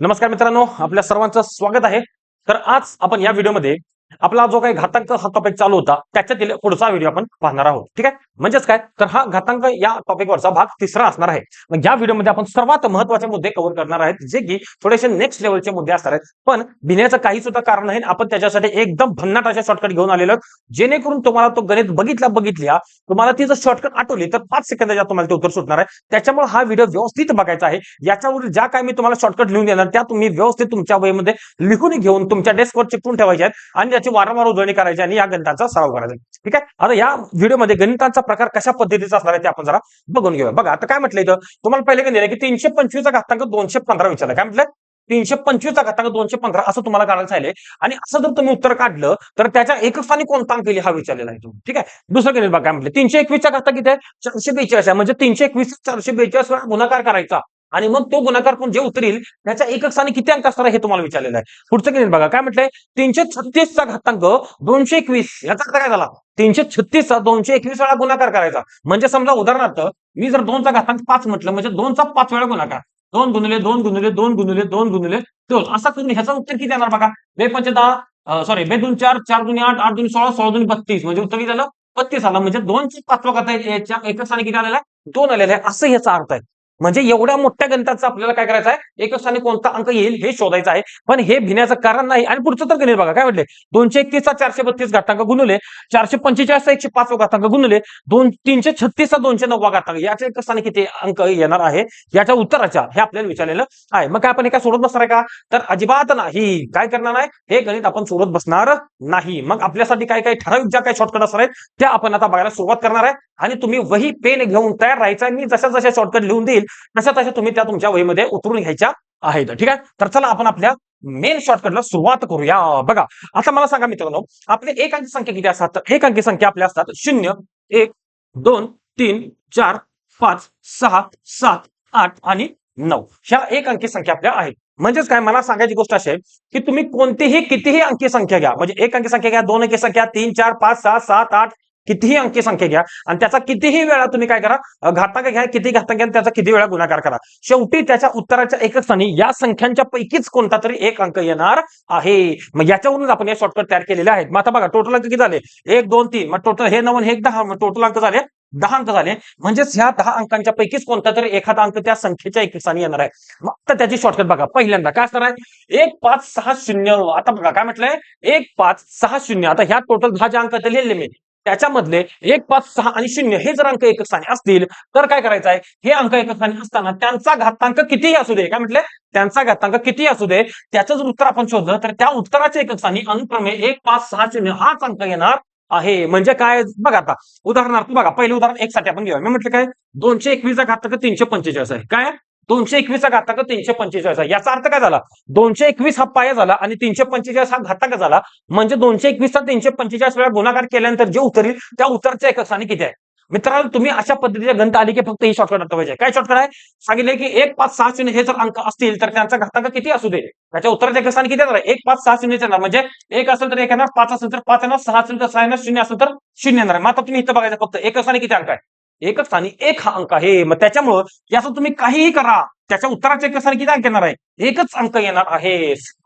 नमस्कार मित्रांनो आपल्या सर्वांचं स्वागत आहे. तर आज आपण या व्हिडिओमध्ये आपला जो काही घातांक हा टॉपिक चालू होता त्याच्यातील पुढचा व्हिडिओ आपण पाहणार आहोत. ठीक आहे? म्हणजेच काय? तर हा घातांक या टॉपिकवरचा भाग तिसरा असणार आहे. मग या व्हिडिओमध्ये आपण सर्वात महत्त्वाचे मुद्दे कव्हर करणार आहेत जे की थोडेसे नेक्स्ट लेवलचे मुद्दे असणार आहेत. पण भिण्याचं काही सुद्धा कारण नाही आपण त्याच्यासाठी एकदम भन्नाट अशा शॉर्टकट घेऊन आलेलो जेणेकरून तुम्हाला तो गणित बघितला बघितल्या तुम्हाला ती जर शॉर्टकट आठवली तर पाच सेकंदाच्या तुम्हाला ते उत्तर सुटणार आहे. त्याच्यामुळे हा व्हिडिओ व्यवस्थित बघायचा आहे. याच्यावर ज्या काय मी तुम्हाला शॉर्टकट लिहून देणार त्या तुम्ही व्यवस्थित तुमच्या वेळेमध्ये लिहून घेऊन तुमच्या डेस्कवर चिकटून ठेवायच्या आहेत. आणि त्याची वारंवार उजळणी करायची आणि या गणिताचा सराव करायचा. ठीक आहे? आता या व्हिडिओमध्ये गणितांचा प्रकार कशा पद्धतीचा असणार आहे ते आपण जरा बघून घेऊया. बघा आता काय म्हटलं इथं? तुम्हाला पहिले गणित की तीनशे पंचवीसचा घातांक दोनशे पंधरा विचारला. काय म्हटलं? तीनशे पंचवीसचा घातांक दोनशे पंधरा असं तुम्हाला काढायला सांगितलंय. आणि असं जर तुम्ही उत्तर काढलं तर त्याच्या एकच स्थानी कोणता अंक येईल हा विचारलेला आहे तुम्ही. ठीक आहे? दुसरं गणित बघा काय म्हटलं? तीनशे एकवीसचा घातांक किती आहे? चारशे बेचाळीस आहे. म्हणजे तीनशे एकवीस चारशे बेचाळीस वेळा गुणाकार करायचा. आणि मग तो गुणाकार पण जे उतरेल त्याच्या एकक स्थानी किती अंक असणार हे तुम्हाला विचारलेलं आहे. पुढचं किती बघा. काय म्हटलंय? तीनशे छत्तीसचा घातांक दोनशे एकवीस. याचा अर्थ काय झाला? तीनशे छत्तीसचा दोनशे एकवीस वेळा गुणाकार करायचा. म्हणजे समजा उदाहरणार्थ मी जर दोनचा घातांक पाच म्हटलं म्हणजे दोनचा पाच वेळा गुणाकार. दोन गुणले दोन गुणले दोन गुणले दोन गुणले दोन. असा करून ह्याचं उत्तर किती येणार बघा? बे पंच दहा सॉरी बे दोन चार चार दोन आठ आठ दोन सोळा सोळा दोन बत्तीस. म्हणजे उत्तर किती झालं बत्तीस आलं. म्हणजे दोनशे पाचवा घात आहे याच्या एका स्थानी किती आलेला आहे? दोन आलेला आहे. असं ह्याचा अर्थ आहे. म्हणजे एवढ्या मोठ्या गणिताचं आपल्याला काय करायचं आहे? एका स्थानी कोणता अंक येईल हे शोधायचं आहे. पण हे भिण्याचं कारण नाही आणि पुढचं तर गणित बघा. काय म्हटले? दोनशे एकतीसचा चारशे बत्तीस घातांक गुणले. चारशे पंचेचाळीसचा एकशे पाच घातांक गुणले. दोन तीनशे छत्तीसचा दोनशे नव्वा घातांक. याच्या एक स्थानी किती अंक येणार आहे? याच्या उत्तराच्या हे आपल्याला विचारलेलं आहे. मग काय आपण एका सोडत बसणार आहे का? तर अजिबात नाही. काय करणार नाही? हे गणित आपण सोडत बसणार नाही. मग आपल्यासाठी काय काय ठराविक ज्या काही शॉर्टकट असणार आहेत त्या आपण आता बघायला सुरुवात करणार आहे. आणि तुम्ही वही पेन घेऊन तयार राहायचा मी जशा जशा शॉर्टकट लिहून देईल. तशा तशा तुम्ही त्या तुमच्या वहीमध्ये उतरून घ्यायच्या आहेत. ठीक आहे? तर चला आपण आपल्या मेन शॉर्टकटला सुरुवात करूया. बघा आता मला सांगा मित्रांनो आपले एक अंकी संख्या किती असतात? एक अंकी संख्या आपल्या असतात शून्य एक दोन तीन चार पाच सहा सात आठ आणि नऊ. ह्या एक अंकी संख्या आपल्या आहेत. म्हणजेच काय? मला सांगायची गोष्ट अशी आहे की तुम्ही कोणतीही कितीही अंकी संख्या घ्या. म्हणजे एक अंकी संख्या घ्या दोन अंकी संख्या तीन चार पाच सहा सात आठ कितीही अंकी संख्या घ्या आणि त्याचा कितीही वेळा तुम्ही काय करा घातक घातांक घ्या किती घातांक घ्या आणि त्याचा किती वेळा गुणाकार करा. शेवटी त्याच्या उत्तराच्या एकच स्थानी या संख्यांच्या पैकीच कोणता तरी एक अंक येणार आहे. मग याच्यावरून आपण हे शॉर्टकट तयार केलेले आहेत. मग आता बघा टोटल अंक किती झाले? एक दोन तीन. मग टोटल हे नवन हे एक दहा. मग टोटल अंक झाले दहा अंक झाले. म्हणजेच ह्या दहा अंकांच्या पैकीच कोणता तरी एखादा अंक त्या संख्येच्या एक स्थानी येणार आहे. मग आता त्याची शॉर्टकट बघा. पहिल्यांदा काय असणार आहे? एक पाच सहा शून्य. आता बघा काय म्हटलंय? एक पाच सहा शून्य. आता ह्या टोटल दहा ज्या अंक लिहिलेले मी त्याच्यामधले एक पाच सहा आणि शून्य हे जर अंक एक स्थानी असतील तर काय करायचं आहे हे अंक एक स्थानी असताना त्यांचा घातांक कितीही असू दे. काय म्हटले? त्यांचा घातांक कितीही असू दे त्याचं जर उत्तर आपण शोधलं तर त्या उत्तराच्या एक स्थानी अनुक्रमे एक पाच सहा शून्य हाच अंक येणार आहे. म्हणजे काय? बघा आता. उदाहरणार्थ बघा पहिले उदाहरण एक साठी आपण घेऊया. मी म्हटलं काय? दोनशे एकवीसचा घातांक तीनशे पंचेचाळीस आहे. काय? दोनशे एकवीसचा घातांक तीनशे पंचेचाळीस आहे. याचा अर्थ काय झाला? दोनशे एकवीस हा पाया झाला आणि तीनशे पंचेचाळीस हा घातांक झाला. म्हणजे दोनशे एकवीसचा तीनशे पंचेचाळीस वेळा गुणाकार केल्यानंतर जे उतरेल त्या उत्तरच्या एक स्थानी किती आहे? मित्रांनो तुम्ही अशा पद्धतीच्या गणित आली की फक्त ही शॉर्टकट पाहिजे काय शॉर्टकट आहे? सांगितले की एक पाच सहा शून्य हे जर अंक असतील तर त्यांचा घातांक किती असू दे. त्याच्या उत्तराच्या एक स्थानी किती येणार एक पाच सहा शून्य येणार. म्हणजे एक असेल तर एक येणार पाच असेल तर पाच येणार सहा असेल तर सहा येणार शून्य असेल तर शून्य येणार मग आता तुम्ही इथं बघायचं फक्त एक स्थानी किती अंक आहे? एकच स्थानी एक हा अंक आहे. मग त्याच्यामुळं याचं तुम्ही काहीही करा. त्याच्या उत्तराच्या एका स्थानी किती अंक येणार आहे. एकच अंक येणार आहे.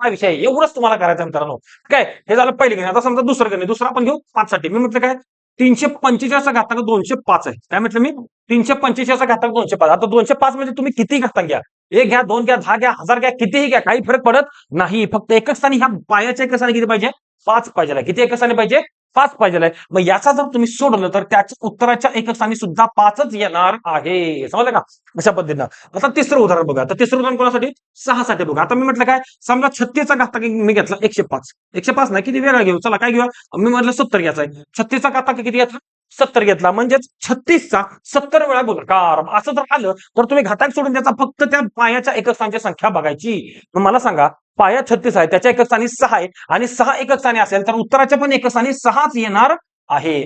हा विषय एवढंच तुम्हाला करायचं मित्रांनो. काय? हे झालं पहिलं गणित. आता समजा दुसरं गणित. दुसरं आपण घेऊ पाच साठी मी म्हटलं काय? तीनशे पंचेचाळीसचा घातांक दोनशे पाच आहे. काय म्हटलं मी? तीनशे पंचेचाळीसचा घातांक दोनशे पाच. आता दोनशे पाच म्हणजे तुम्ही किती घातांक घ्या? एक घ्या दोन घ्या दहा घ्या हजार घ्या कितीही घ्या. काही फरक पडत नाही. फक्त एकच स्थानी ह्या पायाच्या एकच स्थानी किती पाहिजे? पाच पाहिजे. किती एकच स्थानी पाहिजे? पाच पाहिजे मग याचा जर तुम्ही सोडलं तर त्याच्या उत्तराच्या एकक स्थानी सुद्धा पाचच येणार आहे. समजलं का? अशा पद्धतीनं. आता तिसरं उदाहरण बघा. तर तिसरं उदाहरण कोणासाठी? सहा साठी बघा. आता मी म्हटलं काय? समजा छत्तीसचा घातक मी घेतला एकशे पाच. एकशे पाच नाही किती वेळा घेऊ? चला काय घेऊया? मी म्हटलं सत्तर घ्यायचा आहे. छत्तीसचा घातक किती घेतला? सत्तर घेतला. म्हणजेच छत्तीसचा सत्तर वेळा गुणाकार असं जर आलं तर तुम्ही घाताक सोडून त्याचा फक्त त्या पायाच्या एकक स्थानची संख्या बघायची. मग मला सांगा पाया छत्तीस आहे त्याच्या एकक स्थानी सहा आहे. आणि सहा एकक स्थानी असेल तर उत्तराच्या पण एकक स्थानी सहाच येणार आहे.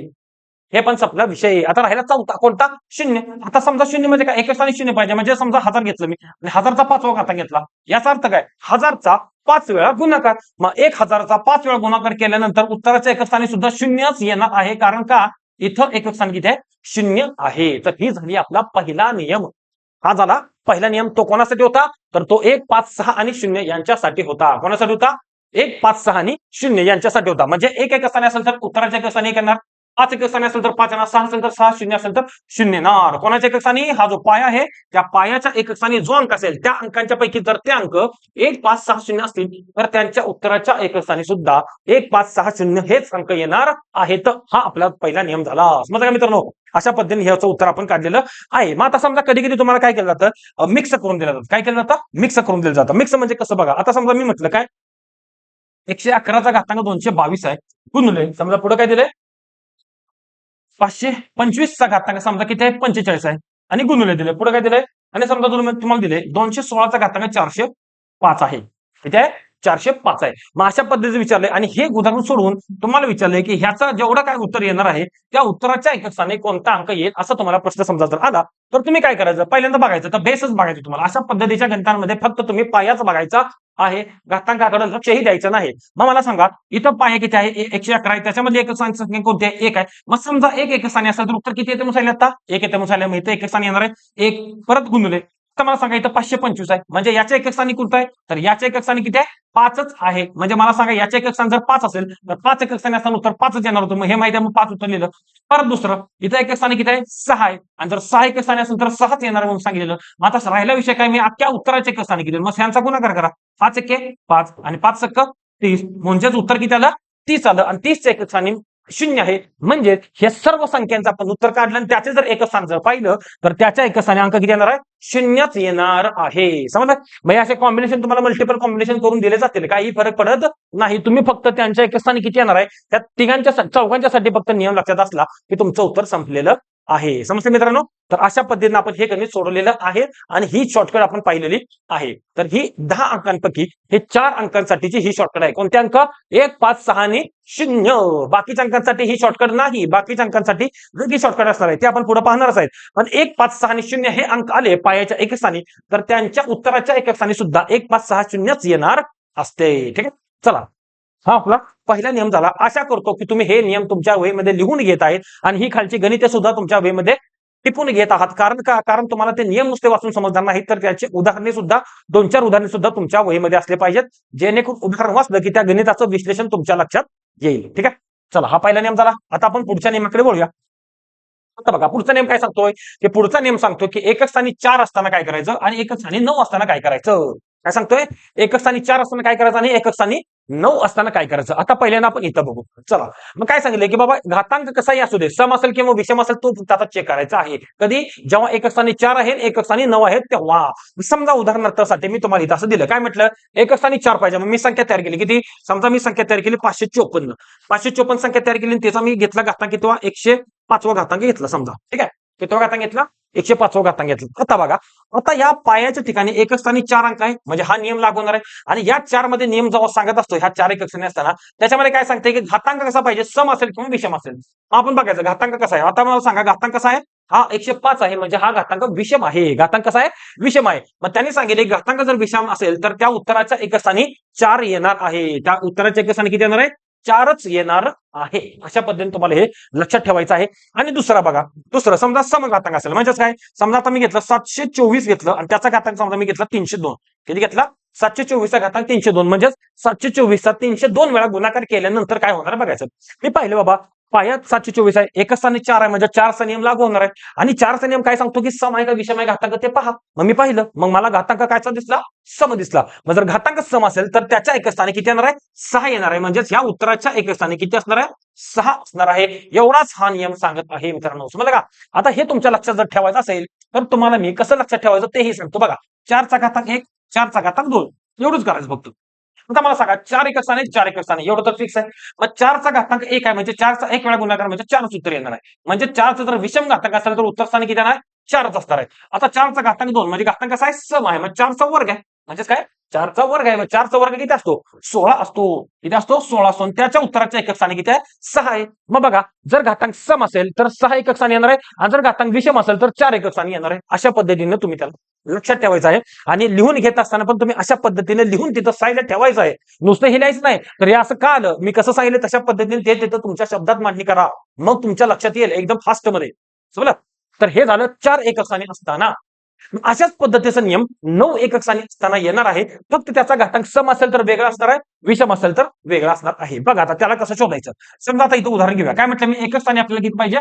हे पण संपला विषय. आता राहिला चौथा. कोणता? शून्य. आता समजा शून्य म्हणजे काय? एकक स्थानी शून्य पाहिजे. म्हणजे समजा हजार घेतलं मी. आणि हजारचा पाचवा घाता घेतला. याचा अर्थ काय? हजारचा पाच वेळा गुणाकार. मग एक हजारचा पाच वेळा गुणाकार केल्यानंतर उत्तराच्या एकक स्थानी सुद्धा शून्यच येणार आहे. कारण का? इथं एकक स्थान किती आहे? शून्य आहे. तर ही झाली आपला पहिला नियम. हा झाला. पहिला नियम तो कोणासाठी होता? तर तो एक पाच सहा आणि शून्य यांच्यासाठी होता. कोणासाठी होता? एक पाच सहा आणि शून्य यांच्यासाठी होता. म्हणजे एक एक स्थानी असेल तर उत्तराच्या एक स्थानी एक येणार. पाच एक स्थानी असेल तर पाच येणार सहा असेल तर सहा शून्य असेल तर शून्य. येणार कोणाच्या एक स्थानी हा जो पाया आहे त्या पायाच्या एक स्थानी जो अंक असेल त्या अंकांच्या पैकी जर ते अंक एक पाच सहा शून्य असतील तर त्यांच्या उत्तराच्या एक स्थानी सुद्धा एक पाच सहा शून्य हेच अंक येणार आहेत. हा आपला पहिला नियम झाला. समजा का मित्रांनो? अशा पद्धतीने ह्याचं उत्तर आपण काढलेलं आहे. मग आता समजा कधी कधी तुम्हाला काय केलं जातं? मिक्स करून दिलं जातं. काय केलं जातं? मिक्स करून दिलं जातं. मिक्स म्हणजे कसं बघा आता समजा मी म्हटलं काय? एकशे अकराचा घातांक दोनशे बावीस आहे. गुणले. समजा पुढे काय दिलंय? पाचशे पंचवीसचा घातांक समजा किती आहे? पंचेचाळीस आहे. आणि गुणुले दिले. पुढे काय दिलंय आणि समजा तुम्ही- तुम्हाला दिले दोनशे सोळाचा घातांक चारशे पाच आहे. किती आहे? चारशे पाच आहे. मग अशा पद्धतीने विचारलंय. आणि हे उदाहरण सोडून तुम्हाला विचारलंय की ह्याचा जेवढं काय उत्तर येणार आहे त्या उत्तराच्या एक स्थानी कोणता अंक येईल असा तुम्हाला प्रश्न समजा जर आला तर तुम्ही काय करायचं? पहिल्यांदा बघायचं तर बेसच बघायचं तुम्हाला. अशा पद्धतीच्या गणितांमध्ये फक्त तुम्ही पायाच बघायचा आहे. घातांकाकडे लक्षही द्यायचं नाही. मग मला सांगा इथं पाया किती आहे? एकशे अकरा आहे. त्याच्यामध्ये एक स्थानी संख्या कोणती आहे? एक आहे. मग समजा एक एक स्थानी असेल तर उत्तर किती येते मुसायला आता एक येते मुसायला. मग इथं एक स्थानी येणार आहे. एक. परत गुणले. मला सांगा इथं पाचशे पंचवीस आहे. म्हणजे याच्या एक स्थानी कोणतं आहे? तर याच्या एक स्थानी किती आहे? पाचच आहे. म्हणजे मला सांगा याच्या एक स्थान जर पाच असेल तर पाच एक स्थानी असताना उत्तर पाचच येणार होतं. मग हे माहिती आहे मग पाच उत्तर लिहिलं. परत दुसरं इथं एक स्थानी किती आहे? सहा आहे. आणि जर सहा एक स्थानी असेल तर सहाच येणार म्हणून सांगितलेलं. मग आता राहिला विषय काय? मी अख्ख्या उत्तराचे एक स्थानी किती मग ह्यांचा गुणाकार करा. पाच एके पाच. आणि पाच सक्क तीस. म्हणजेच उत्तर किती आलं? तीस आलं. आणि तीसच्या एक स्थानी शून्य आहे. म्हणजे हे सर्व संख्यांचं आपण उत्तर काढलं आणि त्याचे जर एकस्थान जर पाहिलं तर त्याच्या एकस्थानी अंक किती येणार आहे? शून्यच येणार आहे. समजलं? म्हणजे असे कॉम्बिनेशन तुम्हाला मल्टिपल कॉम्बिनेशन करून दिले जातील. काही फरक पडत नाही. तुम्ही फक्त त्यांच्या एकस्थानी किती येणार आहे? त्या तिघांच्या चौघांच्यासाठी फक्त नियम लक्षात असला की तुमचं उत्तर संपलेलं आहे. समजते मित्रांनो? तर अशा पद्धतीने आपण हे गणित सोडवलेलं आहे आणि ही शॉर्टकट आपण पाहिलेली आहे. तर ही दहा अंकांपैकी हे चार अंकांसाठीची ही शॉर्टकट आहे. कोणते अंक? एक पाच सहा आणि शून्य. बाकीच्या अंकांसाठी ही शॉर्टकट नाही. बाकीच्या अंकांसाठी वेगळी शॉर्टकट असणार आहे ते आपण पुढे पाहणारच आहेत. पण एक पाच सहा आणि शून्य हे अंक आले पायाच्या एक स्थानी तर त्यांच्या उत्तराच्या एक स्थानी सुद्धा एक पाच सहा शून्यच येणार असते. ठीक आहे? चला. हा आपला पहिला नियम झाला. आशा करतो की तुम्ही हे नियम तुमच्या वेमध्ये लिहून घेत आहेत आणि ही खालची गणिते सुद्धा तुमच्या वेमध्ये टिपून घेत आहात. कारण का? कारण तुम्हाला ते नियम नुसते वाचून समजणार नाहीत तर त्याची उदाहरणे सुद्धा दोन चार उदाहरणे सुद्धा तुमच्या वहीमध्ये असले पाहिजेत जेणेकरून उदाहरण वाचलं की त्या गणिताचं विश्लेषण तुमच्या लक्षात येईल. ठीक आहे? चला हा पहिला नियम झाला. आता आपण पुढच्या नियमाकडे बोलूया आता बघा पुढचा नियम काय सांगतोय? की पुढचा नियम सांगतो की एकच स्थानी चार असताना काय करायचं आणि एकच स्थानी नऊ असताना काय करायचं? काय सांगतोय? एकच स्थानी चार असताना काय करायचं आणि एकच स्थानी नऊ असताना काय करायचं? आता पहिल्यांदा आपण इथं बघू. चला. मग काय सांगितलं की बाबा घातांक कसाही असू दे. सम असेल किंवा विषम असेल तो त्याचा चेक करायचा आहे. कधी? जेव्हा एक स्थानी चार आहे एक स्थानी नऊ आहेत तेव्हा. समजा उदाहरणार्थासाठी मी तुम्हाला इथं असं दिलं. काय म्हटलं? एक स्थानी चार पाहिजे. मग मी संख्या तयार केली. किती? समजा मी संख्या तयार केली पाचशे चोपन्न. पाचशे चोपन्न संख्या तयार केली आणि त्याचा मी घेतला घातांक किंवा एकशे पाचवा घातांक घेतला समजा. ठीक आहे? कितवा घातांक घेतला? एकशे पाचवा घातांक घेतला आता बघा आता या पायाच्या ठिकाणी एकच स्थानी चार अंक आहे. म्हणजे हा नियम लागू होणार आहे. आणि या चारमध्ये नियम जेव्हा सांगत असतो ह्या चार एकक स्थानी असताना त्याच्यामध्ये काय सांगते की घातांक कसा पाहिजे? सम असेल किंवा विषम असेल. आपण बघायचं घातांक कसा आहे? आता मला सांगा घातांक कसा आहे? हा एकशे पाच आहे. म्हणजे हा घातांक विषम आहे. घातांक कसा आहे? विषम आहे. मग त्यांनी सांगितले घातांक जर विषम असेल तर त्या उत्तराच्या एकस्थानी चार येणार आहे. त्या उत्तराच्या एकस्थानी किती येणार आहे? चारच येणार आहे. अशा पद्धतीने तुम्हाला हे लक्षात ठेवायचं आहे. आणि दुसरा बघा दुसरं समजा समघातांक असेल. म्हणजेच काय? समजा आता मी घेतलं सातशे चोवीस घेतलं आणि त्याचा घातांक समजा मी घेतला तीनशे दोन. किती घेतला? सातशे चोवीसचा घातांक तीनशे दोन. म्हणजेच सातशे चोवीसचा तीनशे दोन वेळा गुणाकार केल्यानंतर काय होणार बघायचं? मी पाहिलं बाबा पायात सातशे चोवीस आहे. एकच स्थानी चार आहे. म्हणजे चारचा नियम लागू होणार आहे आणि चारचा नियम काय सांगतो की सम आहे का विषम आहे? घातांक ते पहा. मग मी पाहिलं. मग मला घातांक कायचा दिसला? सम दिसला. मग जर घातांक सम असेल तर त्याच्या एक स्थानी किती येणार आहे? सहा येणार आहे. म्हणजेच या उत्तराच्या एक स्थानी किती असणार आहे? सहा असणार आहे. एवढाच हा नियम सांगत आहे मित्रांनो. समजलं का? आता हे तुमच्या लक्षात जर ठेवायचं असेल तर तुम्हाला मी कसं लक्षात ठेवायचं तेही सांगतो. बघा चारचा घातांक एक चारचा घातांक दोन. एवढंच करायचं फक्त. आता मला सांगा चार एक स्थानी चार एक स्थानी एवढं तर फिक्स आहे. मग चारचा घातांक एक आहे म्हणजे चारचा एक वेळा गुणाकार म्हणजे चारच उत्तर येणार आहे. म्हणजे चारचं जर विषम घातांक असेल तर उत्तर स्थानी किती येणार आहे? चारच असणार आहे. आता चारचा घातांक दोन म्हणजे घातांक कसा आहे? सम आहे. मग चारचा वर्ग आहे. म्हणजेच काय? चारचा वर्ग आहे. मग चारचा वर्ग किती असतो? सोळा असतो. किती असतो? सोळा असतो. त्याच्या उत्तराच्या एकक स्थानी किती आहे? सहा आहे. मग बघा जर घातांक सम असेल तर सहा एकक स्थानी येणार आहे. आणि जर घातांक विषम असेल तर चार एकक स्थानी येणार आहे. अशा पद्धतीने तुम्ही त्याला लक्षात ठेवायचं आहे. आणि लिहून घेत असताना पण तुम्ही अशा पद्धतीने लिहून तिथं साईडला ठेवायचं आहे. नुसतं हे लिहायचं नाही. तर हे असं का आलं? मी कसं सांगितलं तशा पद्धतीने ते तिथं तुमच्या शब्दात मांडणी करा. मग तुमच्या लक्षात येईल एकदम फास्टमध्ये. समजलं? तर हे झालं चार एकक स्थानी असताना. अशाच पद्धतीचा नियम नऊ एकक स्थानी असताना येणार आहे. फक्त त्याचा घातांक सम असेल तर वेगळा असणार आहे. विषम असेल तर वेगळा असणार आहे. बघा आता त्याला कसं शोधायचं. समजा आता इथं उदाहरण घेऊया. काय म्हटलं मी? एकक स्थानी आपल्याला किती पाहिजे?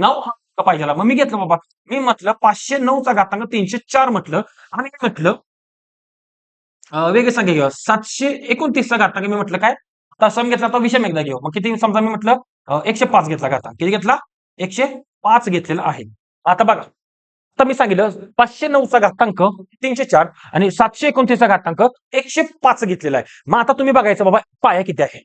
नऊ का पाहिजे मग मी घेतलं बाबा. मी म्हटलं पाचशे नऊचा घातांक तीनशे चार म्हटलं. आणि काय म्हटलं अं, वेगळी संख्या घेऊ सातशे एकोणतीसचा घातांक. मी म्हटलं काय? आता सम घेतला तर विषम एकदा घेऊ. मग किती? समजा मी म्हटलं एकशे पाच घेतला घातांक. किती घेतला? एकशे पाच घेतलेला आहे. आता बघा. आता मी सांगितलं पाचशे नऊचा घातांक तीनशे चार आणि सातशे एकोणतीसचा घातांक एकशे पाच घेतलेला आहे. मग आता तुम्ही बघायचं बाबा पाया किती आहे?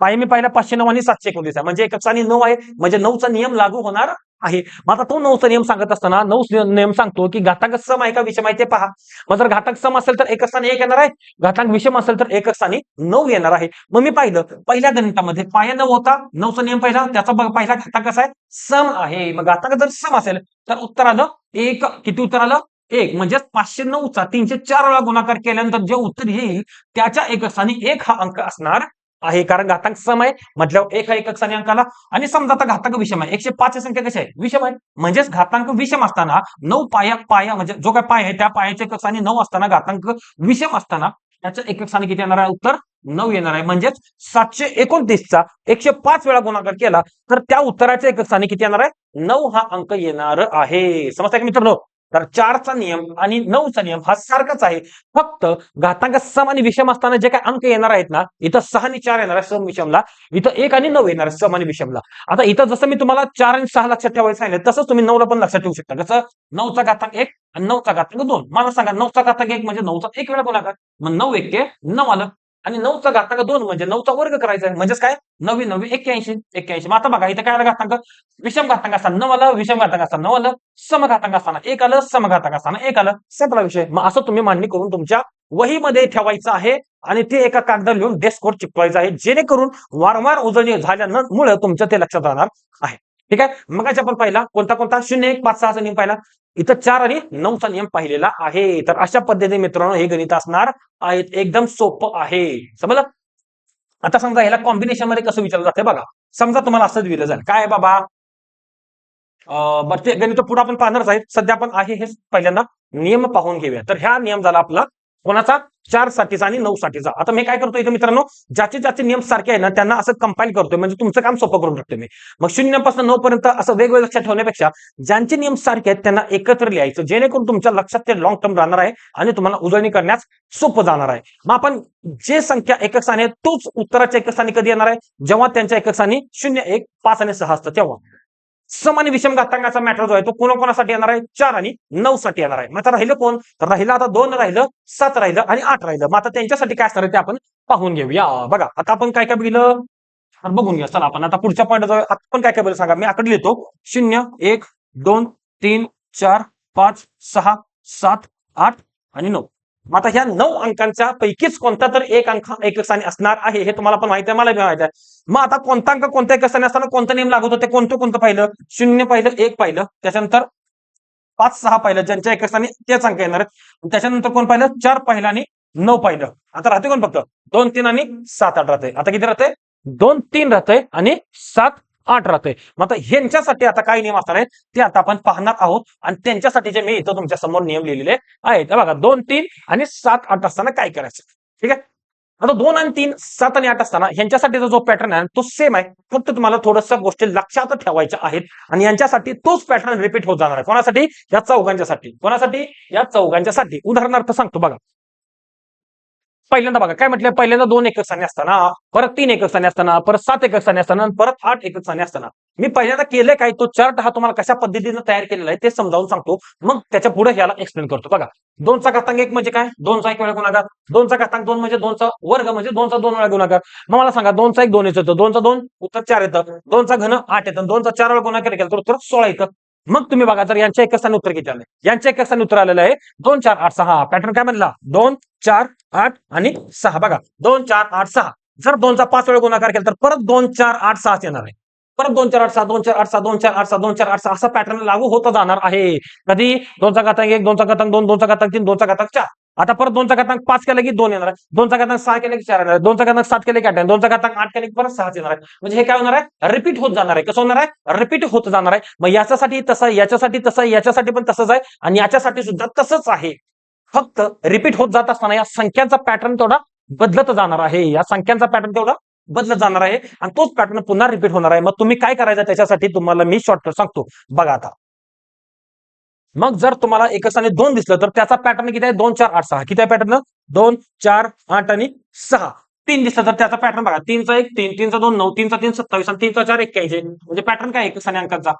पाया मी पाहिला पाचशे नऊ आणि सातशे एकोणतीस आहे. म्हणजे एकच आणि नऊ आहे. म्हणजे नऊचा नियम लागू होणार आहे. मग आता तो नऊचा नियम सांगत असताना नऊ नियम सांगतो की घातांक सम आहे का विषम आहे ते पहा. मग जर घातांक सम असेल तर एक स्थानी एक येणार आहे. घातांक विषम असेल तर एक स्थानी नऊ येणार आहे. मग मी पाहिलं पहिल्या गणितामध्ये पाया नऊ होता नऊचा नियम पहिला त्याचा पहिला घातांक कसा आहे? सम आहे. मग घातांक जर सम असेल तर उत्तर आलं एक. किती उत्तर आलं? एक. म्हणजेच पाचशे नऊचा तीनशे चार वेळा गुणाकार केल्यानंतर जे उत्तर येईल त्याच्या एक स्थानी एक हा अंक असणार आहे. कारण घातांक सम आहे म्हटल्यावर एक हा एकक स्थानी आला आणि समजा आता घातांक विषम आहे. एकशे पाच संख्या कशी आहे विषम आहे. म्हणजेच घातांक विषम असताना नऊ पाया पाया म्हणजे जो काय पाय आहे त्या पायाच्या एकक स्थानी नऊ असताना घातांक विषम असताना त्याचं एकक स्थानी किती येणार आहे? उत्तर नऊ येणार आहे. म्हणजेच सातशे एकोणतीसचा एकशे पाच वेळा गुणाकार केला तर त्या उत्तराच्या एकक स्थानी किती येणार आहे? नऊ हा अंक येणार आहे. समजता का मित्रांनो? तर चारचा नियम आणि नऊचा नियम हा सारखाच आहे. फक्त घातांक सम आणि विषम असताना जे काही अंक येणार आहेत ना इथं सहा आणि चार येणार आहे सम विषमला. इथं एक आणि नऊ येणार आहे सम आणि विषमला. आता इथं जसं मी तुम्हाला चार आणि सहा लक्षात ठेवायचं सांगितलं तसंच तुम्ही नऊला पण लक्षात ठेवू शकता. कसं? नऊचा घातांक एक आणि नऊचा घातांक दोन. मला सांगा नऊचा घातांक एक म्हणजे नऊचा एक वेळा गुणाकार. मग नऊ एक नऊ आलं. आणि नऊचा घातांक दोन म्हणजे नऊचा वर्ग करायचा आहे. म्हणजेच काय? नवी नवी एक्क्याऐंशी एक्क्याऐंशी. मग आता बघा इथं काय आलं घातांक? विषम घातांक असताना नऊ आलं विषम घातांक असताना नऊ आलं समघातांक असताना एक आलं समघातांक असताना एक आलं. संपला विषय. मग असं तुम्ही मांडणी करून तुमच्या वहीमध्ये ठेवायचं आहे आणि ते एका कागदावर लिहून डेस्कवर चिपवायचं आहे जेणेकरून वारंवार उजळणी झाल्यामुळे तुमच्या ते लक्षात राहणार आहे. ठीक आहे? मग आपण पहिला कोणता कोणता? शून्य एक पाच सहाचा नियम पाहिला. इथं चार आणि नऊचा नियम पाहिलेला आहे. तर अशा पद्धतीने मित्रांनो हे गणित असणार आहेत. एकदम सोपं आहे. समजलं? आता समजा ह्याला कॉम्बिनेशनमध्ये कसं विचारलं जातं बघा. समजा तुम्हाला असंच दिलं जाईल. काय बाबा? अं, बरं ते गणित पुढे आपण पाहणारच आहेत. सध्या आपण आहे हे पहिल्यांदा नियम पाहून घेऊया. तर ह्या नियम झाला आपला कोणाचा? चार साठीचा आणि नऊ साठीचा आता मी काय करतो इथं मित्रांनो ज्याचे ज्याचे नियम सारखे आहे ना त्यांना असं कंपाईल करतोय. म्हणजे तुमचं काम सोपं करून टाकतो मी. मग शून्यपासून नऊ पर्यंत असं वेगवेगळं लक्षात ठेवण्यापेक्षा ज्यांचे नियम सारखे आहेत त्यांना एकत्र लिहायचं जेणेकरून तुमच्या लक्षात ते लॉंग टर्म राहणार आहे आणि तुम्हाला उजळणी करण्यास सोपं जाणार आहे. मग आपण जे संख्या एकक स्थानी आहे तोच उत्तराच्या एकक स्थानी कधी येणार आहे? जेव्हा त्यांच्या एकक स्थानी शून्य एक पाच आणि सहा असतं तेव्हा. समान विषम घातांकाचा मॅटर जो आहे तो कोणाकोणासाठी येणार आहे? चार आणि नऊ साठी येणार आहे. मग आता राहिलं कोण? तर राहिलं आता दोन राहिलं सात राहिलं आणि आठ राहिलं. मग आता त्यांच्यासाठी काय असणार आहे ते आपण पाहून घेऊया. बघा आता आपण काय काय बघितलं? बघून घ्या चला आपण. आता पुढच्या पॉईंट आपण काय काय बघितलं सांगा? मी आकडे लिहितो. शून्य एक दोन तीन चार पाच सहा सात आठ आणि नऊ. मग आता ह्या नऊ अंकांच्या पैकीच कोणता तर एक अंक एक स्थानी असणार आहे हे तुम्हाला पण माहिती आहे मला माहिती आहे. मग आता कोणता अंक कोणत्या एक स्थानी असताना कोणता नियम लागू होते ते कोणतं कोणतं पाहिलं? शून्य पाहिलं एक पाहिलं त्याच्यानंतर पाच सहा पाहिलं ज्यांच्या एक स्थानी तेच अंक येणार त्याच्यानंतर कोण पाहिलं? चार पाहिलं आणि नऊ पाहिलं. आता राहते कोण फक्त? दोन तीन आणि सात आठ राहते. आता किती राहते? दोन तीन राहते आणि सात आठ राहतोय. मग आता ह्यांच्यासाठी आता काय नियम असणार आहेत. ते आता आपण पाहणार आहोत. आणि त्यांच्यासाठीचे मी इथं तुमच्यासमोर नियम लिहिलेले आहेत. बघा दोन तीन आणि सात आठ असताना काय करायचं? ठीक आहे? आता दोन आणि तीन सात आणि आठ असताना यांच्यासाठीचा जो पॅटर्न आहे तो सेम आहे. फक्त तुम्हाला थोडस गोष्टी लक्षात ठेवायच्या आहेत. आणि यांच्यासाठी तोच पॅटर्न रिपीट होत जाणार आहे. कोणासाठी? या चौघांच्यासाठी. कोणासाठी? या चौघांच्यासाठी. उदाहरणार्थ सांगतो बघा. पहिल्यांदा बघा काय म्हटलं पहिल्यांदा दोन एकक साने असताना परत तीन एकक साने असताना परत सात एकक साने असताना परत आठ एकक साने असताना. मी पहिल्यांदा केलंय काय? तो चार्ट हा तुम्हाला कशा पद्धतीने तयार केलेला आहे ते समजावून सांगतो. मग त्याच्या पुढे याला एक्सप्लेन करतो. बघा दोनचा घातांक एक म्हणजे काय? दोनचा एक वेळा गुणाकार. दोनचा घातांक दोन म्हणजे दोनचा वर्ग म्हणजे दोनचा दोन वेळा गुणाकार. मग मला सांगा दोनचा एक दोन येतं दोनचा दोन उत्तर चार येतं. दोनचा घन आठ येतं दोनचा चार वेळा गुणाकार केला तर उत्तर सोळा येतं. मग तुम्ही बघा जर यांच्या एक स्थानी उत्तर किती आलं यांच्या एक स्थानी उत्तर आलेलं आहे दोन चार आठ सहा. पॅटर्न काय म्हणला? दोन चार आठ आणि सहा. बघा दोन चार आठ सहा. जर दोनचा पाच वेळा गुणाकार केला तर परत दोन चार आठ सहा येणार आहे. परत दोन चार आठ सहा दोन चार आठ सहा दोन चार आठ सहा दोन चार आठ सहा. असा पॅटर्न लागू होत जाणार आहे. कधी? दोनचा घातांक एक दोनचा घातांक दोन दोनचा घातांक तीन दोनचा घातांक चार. आता परत दोनचा घातांक पाच केला की दोन येणार आहे. दोनचा घातांक सहा केला की चार येणार आहे. दोनचा घातांक सात केले की आठ येणार दोनचा घातांक आठ केले की परत सहाच येणार आहे. म्हणजे हे काय होणार आहे? रिपीट होत जाणार आहे. कसं होणार आहे? रिपीट होत जाणार आहे. मग याच्यासाठी तसं याच्यासाठी तसं याच्यासाठी पण तसंच आहे आणि याच्यासाठी सुद्धा तसंच आहे. फक्त रिपीट होत जात असताना या संख्यांचा पॅटर्न तेवढा बदलत जाणार आहे. या संख्यांचा पॅटर्न तेवढा बदलत जाणार आहे आणि तोच पॅटर्न पुन्हा रिपीट होणार आहे. मग तुम्ही काय करायचं त्याच्यासाठी? तुम्हाला मी शॉर्टकट सांगतो. बघा आता. मग जर तुम्हाला एकच आणि दोन दिसलं तर त्याचा पॅटर्न किती आहे? दोन चार आठ सहा. किती आहे पॅटर्न दोन चार आठ आणि सहा. तीन दिसलं तर त्याचा पॅटर्न बघा. तीनचा एक तीन. तीनचा दोन नऊ. तीनचा तीन सत्तावीस. आणि तीनचा चार एक्क्याऐंशी. म्हणजे पॅटर्न काय एकच आणि अंकांचा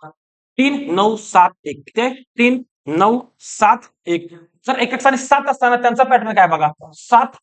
तीन नऊ सात एक. किती आहे? तीन नऊ सात एक. सर एक एक आणि सात असताना त्यांचा पॅटर्न काय बघा? सात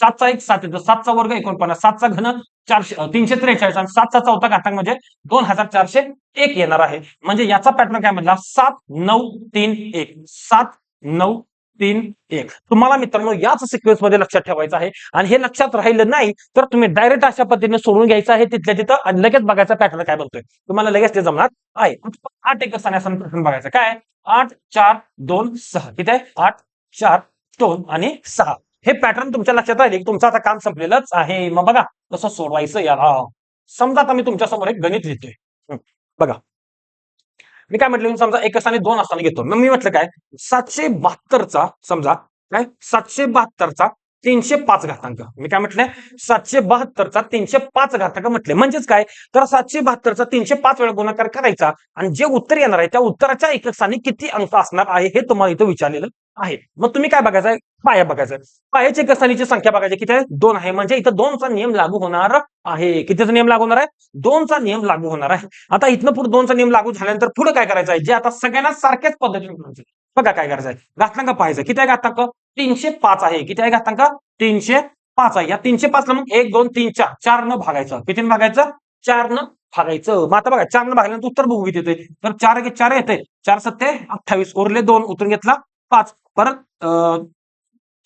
सातचा एक सात येतो. सातचा वर्ग एकोणपन्नास सातचा घन चारशे तीनशे त्रेचाळीस आणि सातचा चौथा घातांक म्हणजे दोन हजार चारशे एक येणार आहे. म्हणजे याचा पॅटर्न काय म्हणला सात नऊ तीन एक. सात नऊ तीन एक. तुम्हाला मित्रांनो याच सिक्वेन्समध्ये लक्षात ठेवायचं आहे. आणि हे लक्षात राहिलं नाही तर तुम्ही डायरेक्ट अशा पद्धतीने सोडून घ्यायचं आहे तिथल्या तिथं आणि लगेच बघायचा पॅटर्न काय बनतोय. तुम्हाला लगेच ते जमणार आहे. आठ एक स्थानासन पॅटर्न बघायचं. काय? आठ चार दोन सहा. किती आहे? आठ चार दोन आणि सहा. हे पॅटर्न तुमच्या लक्षात राहिले की तुमचं आता काम संपलेलंच आहे. मग बघा कसं सोडवायचं याला. समजा आता मी तुमच्यासमोर एक गणित लिहितोय. बघा. मी काय म्हटलं समजा एक आणि दोन असताना घेतो. मग मी म्हटलं काय? सातशे बहात्तरचा समजा काय? सातशे बहात्तरचा तीनशे पाच घातांक. मी काय म्हटलंय? सातशे बहात्तरचा तीनशे पाच घातांक म्हटले म्हणजेच काय? तर सातशे बहात्तरचा तीनशे पाच वेळा गुणाकार करायचा आणि जे उत्तर येणार आहे त्या उत्तराच्या एकक स्थानी किती अंक असणार आहे हे तुम्हाला इथं विचारलेलं. आहे मग तुम्ही काय बघायचं पाया बघायचं पायाची कसानीची संख्या बघायची. किती आहे? दोन आहे. म्हणजे इथं दोनचा नियम लागू होणार आहे. कितीचा नियम लागू होणार आहे? दोनचा नियम लागू होणार आहे. आता इथनं पुढे दोनचा नियम लागू झाल्यानंतर पुढे काय करायचं आहे? जे आता सगळ्यांना सारख्याच पद्धतीने करायचं बघा काय करायचं आहे. घातांक पाहायचं किती आहे घातांक? तीनशे पाच आहे. किती आहे घातांक? तीनशे पाच आहे. या तीनशे पाचला मग एक दोन तीन चार. चार न भागायचं. किती भागायचं? चार न भागायचं. मग आता बघा चार न भागल्यानंतर उत्तर बघू किती येते तर चार चार येते चार सत्ते अठ्ठावीस. उरले दोन. उतरून घेतला पाच. परत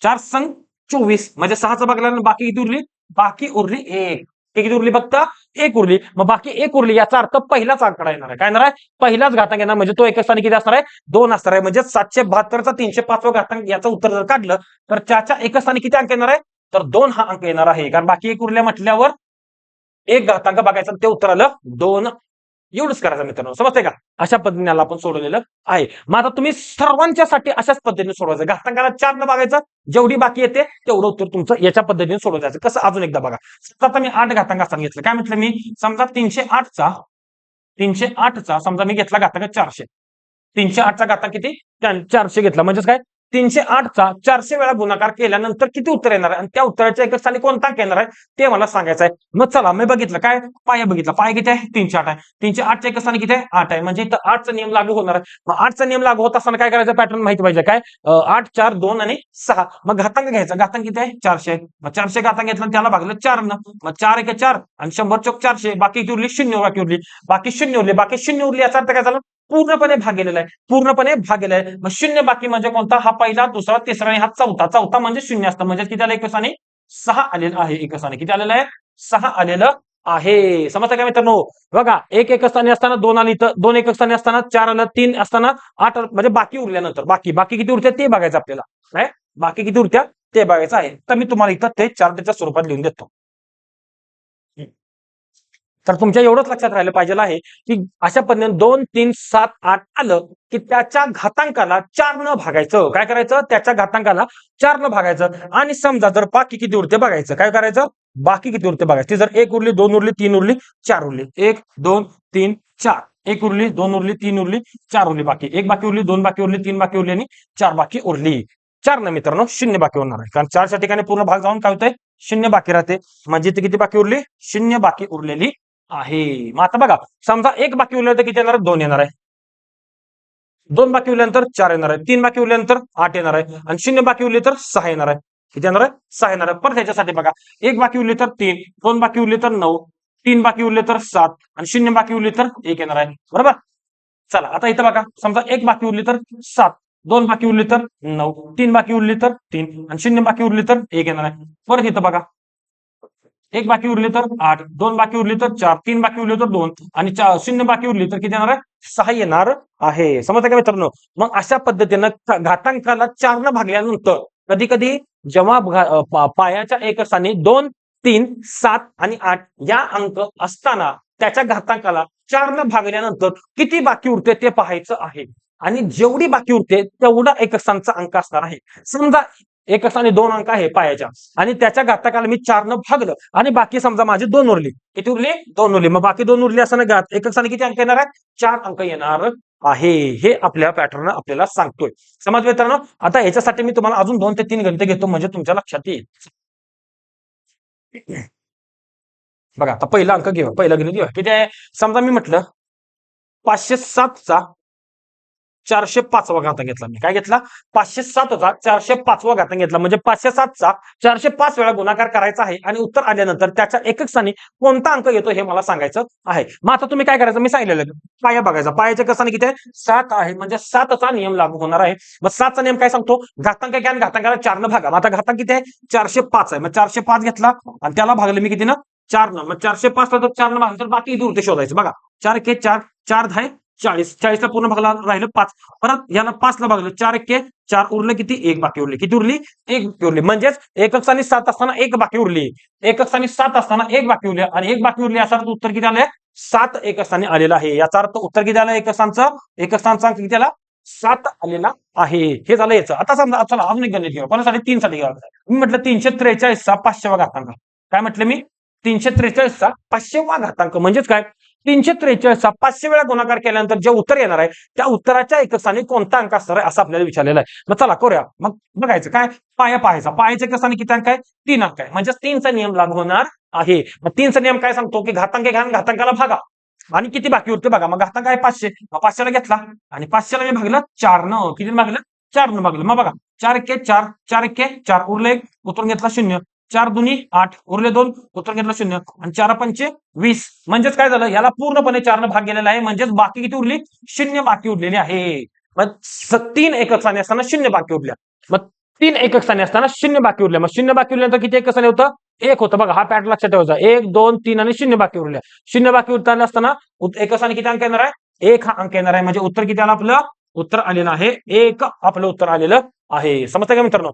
चार संघ चोवीस. म्हणजे सहाचं बघल्यानंतर बाकी किती उरली? बाकी उरली एक. किती उरली फक्त? एक उरली. मग बाकी एक उरली याचा अर्थ पहिलाच आकडा येणार आहे. काय येणार आहे? पहिलाच घातांक येणार म्हणजे तो एका स्थानी किती असणार आहे? दोन असणार आहे. म्हणजे सातशे बहात्तरचा तीनशे पाचवा घातांक याचं उत्तर जर काढलं तर चारच्या एका स्थानी किती अंक येणार आहे? तर दोन हा अंक येणार आहे. कारण बाकी एक उरल्या म्हटल्यावर एक घातांक बघायचा ते उत्तर आलं दोन. एवढंच करायचं मित्रांनो. समजतंय का? अशा पद्धतीने आपण सोडवलेलं आहे. मग आता तुम्ही सर्वांच्यासाठी अशाच पद्धतीने सोडवायचं. घातांकाला चार न बघायचं. जेवढी बाकी येते तेवढं उत्तर तुमचं याच्या पद्धतीने सोडवायचं कसं? अजून एकदा बघा. समजा आता मी आठ घातांक असताना घेतलं. काय म्हटलं मी? समजा तीनशे आठचा तीनशे आठचा समजा मी घेतला घातांक चारशे. तीनशे आठचा घातांक किती? चारशे घेतला. म्हणजेच काय? तीनशे आठचा चारशे वेळा गुणाकार केल्यानंतर किती उत्तर येणार आहे? आणि त्या उत्तराच्या एकच स्थानी कोणता अंक येणार आहे? ते मला सांगायचं आहे मग चला मी बघितलं. काय? पाया बघितला. पाया किती आहे? तीनशे आठ आहे. तीनशे आठच्या एकच स्थानी किती आहे? आठ आहे. म्हणजे इथं आठचा नियम लागू होणार आहे. मग आठचा नियम लागू होत असताना काय करायचं? पॅटर्न माहिती पाहिजे काय? आठ चार दोन आणि सहा. मग घातांक घ्यायचा. घातांक किती आहे? चारशे. मग चारशे घातांक घेतलं आणि त्याला भागलं चार न. मग चार एक चार आणि शंभर चौक चारशे. बाकी उरली शून्य. बाकी उरली. बाकी शून्य उरली. बाकी शून्य उरली याचा अर्थ काय झालं? पूर्णपणे भाग गेलेला आहे. पूर्णपणे भागलेला आहे. मग शून्य बाकी म्हणजे कोणता? हा पहिला दुसरा तिसरा आणि हा चौथा. चौथा म्हणजे शून्य असतं. म्हणजे किती आलं? एकसाने सहा आलेलं आहे. एकसाने किती आलेलं आहे? सहा आलेलं आहे. समजतं का मित्रांनो? बघा एक एक स्थानी असताना दोन आली तर दोन एक स्थानी असताना चार आलं तीन असताना आठ म्हणजे बाकी उरल्यानंतर बाकी बाकी किती उरत्या? ते बघायचं आपल्याला. बाकी किती उरत्या? ते बघायचं आहे. तर मी तुम्हाला इथं ते चार्टच्या स्वरूपात लिहून देतो. तर तुमच्या एवढंच लक्षात राहिलं पाहिजे आहे की अशा पद्धतीने दोन तीन सात आठ आलं की त्याच्या घातांकाला चार न भागायचं. काय करायचं? त्याच्या घातांकाला चार न भागायचं. आणि समजा जर बाकी किती उरते बघायचं. काय करायचं? बाकी किती उरते बघायचं. जर एक उरली दोन उरली तीन उरली चार उरली. एक दोन तीन चार. एक उरली दोन उरली तीन उरली चार उरली बाकी. एक बाकी उरली दोन बाकी उरली तीन बाकी उरली आणि चार बाकी उरली. चार ना मित्रांनो शून्य बाकी होणार आहे. कारण चारच्या ठिकाणी पूर्ण भाग जाऊन काय होतंय? शून्य बाकी राहते. म्हणजे इथे किती बाकी उरली? शून्य बाकी उरलेली आहे. मग आता बघा समजा एक बाकी उरलं तर किती येणार? आहे? दोन येणार आहे. दोन बाकी उरल्यानंतर चार येणार आहे. तीन बाकी उरल्यानंतर आठ येणार आहे. आणि शून्य बाकी उरली तर सहा येणार आहे. किती येणार आहे? सहा येणार आहे. परत ह्याच्यासाठी बघा एक बाकी उरली तर तीन दोन बाकी उरली तर नऊ तीन बाकी उरले तर सात आणि शून्य बाकी उरली तर एक येणार आहे. बरोबर? चला आता इथं बघा समजा एक बाकी उरली तर सात दोन बाकी उरली तर नऊ तीन बाकी उरली तर तीन आणि शून्य बाकी उरली तर एक येणार आहे. परत इथं बघा एक बाकी उरली तर आठ दोन बाकी उरली तर चार तीन बाकी उरली तर दोन आणि शून्य बाकी उरली तर किती येणार? आहे सहा येणार आहे. समजतं का मित्रांनो? मग अशा पद्धतीनं घातांकाला चारनं भागल्यानंतर कधी कधी जेव्हा पायाच्या एक स्थानी दोन तीन सात आणि आठ या अंक असताना त्याच्या घातांकाला चारनं भागल्यानंतर किती बाकी उरते ते पाहायचं आहे. आणि जेवढी बाकी उरते तेवढा एक स्थानचा अंक असणार आहे. समजा एक स्थानी दोन अंक आहे पायाच्या. आणि त्याच्या घाताकाला मी चारनं भागलं. आणि बाकी समजा माझे दोन उरले. किती उरली? दोन उरले. मग बाकी दोन उरली असताना घात एक स्थानी किती अंक येणार आहे? चार अंक येणार आहे. हे आपल्या पॅटर्न आपल्याला सांगतोय. समज मित्रांनो आता याच्यासाठी मी तुम्हाला अजून दोन ते तीन घंटे घेतो म्हणजे तुमच्या लक्षात येईल. बघा आता पहिला अंक घेऊ पहिला गणित घेऊ किती आहे? समजा मी म्हटलं पाचशे सातचा चारशे पाचवा घातक घेतला मी. काय घेतला? पाचशे सातचा चारशे पाचवा घातक घेतला. म्हणजे पाचशे सातचा चारशे पाच वेळा गुणाकार करायचा आहे आणि उत्तर आल्यानंतर त्याच्या एकक स्थानी कोणता अंक येतो हे मला सांगायचं आहे. मग आता तुम्ही काय करायचं? मी सांगितलेलं पाया बघायचा. पायाच्या कसाने किती आहे? सात आहे. म्हणजे सातचा नियम लागू होणार आहे. मग सातचा नियम काय सांगतो? घातांक घ्या आणि घातांकाला चारनं भागा. मग आता घातांक किती आहे? चारशे पाच आहे. मग चारशे पाच घेतला आणि त्याला भागलं मी किती ना चार न मग चारशे पाच तर चार न भागलं तर बाकी दूर उरते शोधायचं. बघा. चार के चार. चार धाय चाळीस चाळीसला पूर्ण भागला राहिलं पाच. परत याला पाचला भागलं चार के चार उरलं किती? एक बाकी उरली. किती उरली? एक बाकी उरली. म्हणजेच एकक स्थानी सात असताना एक बाकी उरली. एकक स्थानी सात असताना एक बाकी उरली. आणि एक बाकी उरली याचा अर्थ उत्तर किती आलंय? सात एकस्थानी स्थानी आहे. याचा अर्थ उत्तर किती आलं एकस्थानचं एकस्थानचा अंक किती आला? सात आलेला आहे. हे झालं याचं. आता समजा चला अजून एक गणित घेऊ कोणासाठी? तीन साठी घ्यावं मी म्हटलं तीनशे त्रेचाळीसचा पाचशेवा घातांक. काय म्हटलं मी? तीनशे त्रेचाळीसचा पाचशेवा घातांक. म्हणजेच काय? तीनशे त्रेचाळीसचा पाचशे वेळा गुणाकार केल्यानंतर जे उत्तर येणार आहे त्या उत्तराच्या एकस्थानी कोणता अंक असणार आहे असं आपल्याला विचारलेलं आहे. मग चला करूया. मग बघायचं काय? पाया पाहायचा. पायाच्या एकस्थानी किती अंक आहे? तीन अंक आहे. म्हणजे तीनचा नियम लागू होणार आहे. मग तीनचा नियम काय सांगतो? की घातांक घ्या घातांकाला भागा. आणि किती बाकी उरते बघा. मग घातांक आहे पाचशे. मग पाचशेला घेतला. आणि पाचशेला मी भागलं चार न किती भागलं? चार न भागलं. मग बघा. चार के चार. चार के चार. उरले एक. उतरून घेतला शून्य. चार दुनी आठ. उरले दोन उत्तर घेतलं शून्य. आणि चार पंचे वीस. म्हणजेच काय झालं? याला पूर्णपणे चारनं भाग गेलेला आहे. म्हणजेच बाकी किती उरली? शून्य बाकी उरलेली आहे. मग तीन एकक स्थानी असताना शून्य बाकी उरल्या. मग तीन एकक स्थानी असताना शून्य बाकी उरल्या. मग शून्य बाकी उरल्यानंतर किती एकक स्थानी होतं? एक होतं. बघा हा पॅट लक्षात ठेवायचा. एक दोन तीन आणि शून्य बाकी उरल्या. शून्य बाकी उरताना असताना एक एकक स्थानी किती अंक येणार आहे? एक हा अंक येणार आहे. म्हणजे उत्तर किती आलं आपलं? उत्तर आलेलं आहे. एक आपलं उत्तर आलेलं आहे. समजतं का मित्रांनो?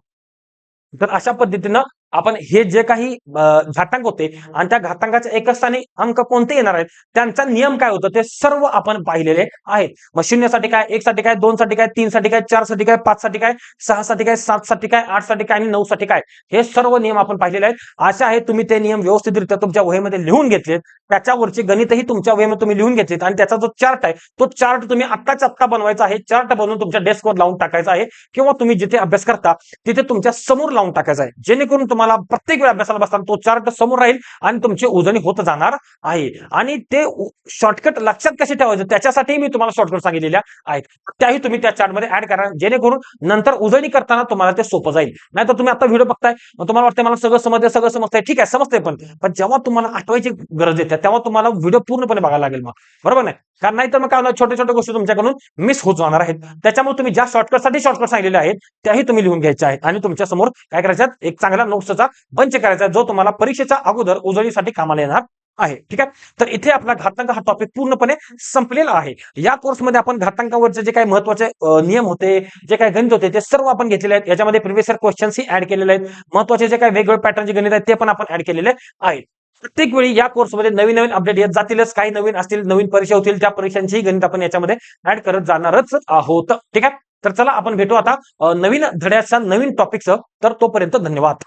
तर अशा पद्धतीनं आपण हे जे काही घातांक होते आणि त्या घातांकाच्या एका स्थानी अंक कोणते येणार आहेत? त्यांचा नियम काय होतं? ते सर्व आपण पाहिलेले आहेत. मग शून्यसाठी काय? एक साठी काय? दोन साठी काय? तीन साठी काय? चारसाठी काय? पाच साठी काय? सहा साठी काय? सात साठी काय? आठसाठी काय? आणि नऊ साठी काय? हे सर्व नियम आपण पाहिलेले आहेत. अशा आहे तुम्ही ते नियम व्यवस्थितरित्या तुमच्या वहीमध्ये लिहून घेतलेत. त्याच्यावरचे गणितही तुमच्या वहीमध्ये तुम्ही लिहून घेतलेत. आणि त्याचा जो चार्ट आहे तो चार्ट तुम्ही आत्ताच आत्ता बनवायचा आहे. चार्ट बनवून तुमच्या डेस्कवर लावून टाकायचा आहे. किंवा तुम्ही जिथे अभ्यास करता तिथे तुमच्यासमोर लावून टाकायचा आहे. जेणेकरून तुम्हाला प्रत्येक वेळा अभ्यासाला बसताना तो चार्ट समोर राहील आणि तुमची उजणी होत जाणार आहे. आणि ते शॉर्टकट लक्षात कसे ठेवायचं? त्याच्यासाठी मी तुम्हाला शॉर्टकट सांगितलेल्या आहेत. त्याही तुम्ही त्या चार्टमध्ये ऍड करा. जेणेकरून नंतर उजळणी करताना तुम्हाला ते सोपं जाईल. नाहीतर तुम्ही आता व्हिडिओ बघताय. तुम्हाला वाटतं मला सगळं समजतंय सगळं समजतंय. ठीक आहे समजतंय पण. पण जेव्हा तुम्हाला आठवायची गरज येते तेव्हा तुम्हाला व्हिडिओ पूर्णपणे बघायला लागेल मग. बरोबर नाही? कारण नाहीतर मग काय होणार? छोट्या छोट्या गोष्टी तुमच्याकडून मिस होत जाणार आहेत. त्याच्यामुळे तुम्ही ज्या शॉर्टकटसाठी शॉर्टकट सांगितलेले आहेत त्याही तुम्ही लिहून घ्यायच्या आहेत. आणि तुमच्यासमोर काय करायच्यात एक चांगला नोट्सचा बंच करायचा जो तुम्हाला परीक्षेच्या अगोदर उजळीसाठी कामाला येणार आहे. ठीक आहे? तर इथे आपला घातांक हा टॉपिक पूर्णपणे संपलेला आहे. या कोर्समध्ये आपण घातांकावरचे जे काही महत्त्वाचे नियम होते जे काही गणित होते ते सर्व आपण घेतलेले आहेत. याच्यामध्ये प्रिव्हियस क्वेश्चन्स ऍड केलेले आहेत. महत्त्वाचे जे काही वेगवेगळे पॅटर्नचे गणित आहेत ते पण आपण ऍड केलेले आहेत. प्रत्येक वेळी या कोर्समध्ये नवीन नवीन अपडेट येत जातीलच. काही नवीन असतील नवीन परीक्षा होतील त्या परीक्षांचीही गणित आपण याच्यामध्ये ऍड करत जाणारच आहोत. ठीक आहे? तर चला आपण भेटू आता नवीन धड्याच्या नवीन टॉपिकचं तर तोपर्यंत धन्यवाद.